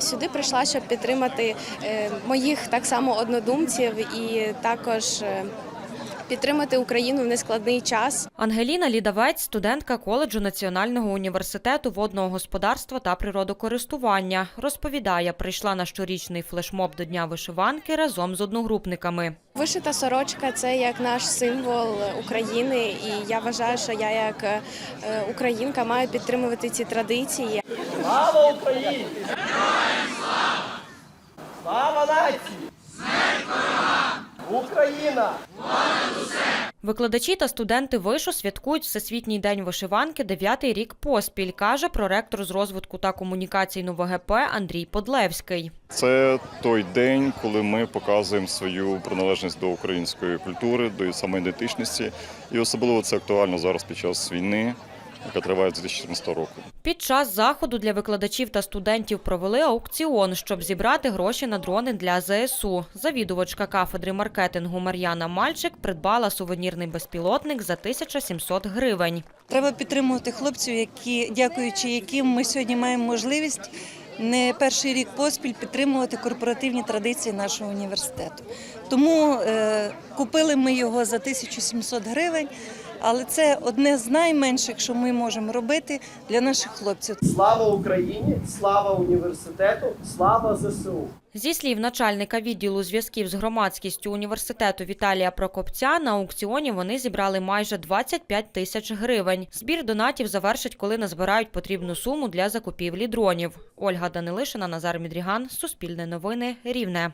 Сюди прийшла, щоб підтримати е, моїх так само однодумців і також е, підтримати Україну в нескладний час. Ангеліна Лідавець, студентка коледжу Національного університету водного господарства та природокористування, розповідає, прийшла на щорічний флешмоб до Дня вишиванки разом з одногрупниками. Вишита сорочка це як наш символ України, і я вважаю, що я як е, українка маю підтримувати ці традиції. Слава Україні! Слава нації! Україна! Викладачі та студенти вишу святкують Всесвітній день вишиванки дев'ятий рік поспіль, каже проректор з розвитку та комунікацій НУВГП Андрій Подлевський. Це той день, коли ми показуємо свою приналежність до української культури, до самоідентичності. І особливо це актуально зараз під час війни, яка триває з 2014 року. Під час заходу для викладачів та студентів провели аукціон, щоб зібрати гроші на дрони для ЗСУ. Завідувачка кафедри маркетингу Мар'яна Мальчик придбала сувенірний безпілотник за 1700 гривень. Треба підтримувати хлопців, які, дякуючи яким ми сьогодні маємо можливість не перший рік поспіль підтримувати корпоративні традиції нашого університету. Тому е, купили ми його за 1700 гривень, але це одне з найменших, що ми можемо робити для наших хлопців. Слава Україні! Слава університету! Слава ЗСУ! Зі слів начальника відділу зв'язків з громадськістю університету Віталія Прокопця, на аукціоні вони зібрали майже 25 тисяч гривень. Збір донатів завершать, коли назбирають потрібну суму для закупівлі дронів. Ольга Данилишина, Назар Мідріган, Суспільне новини, Рівне.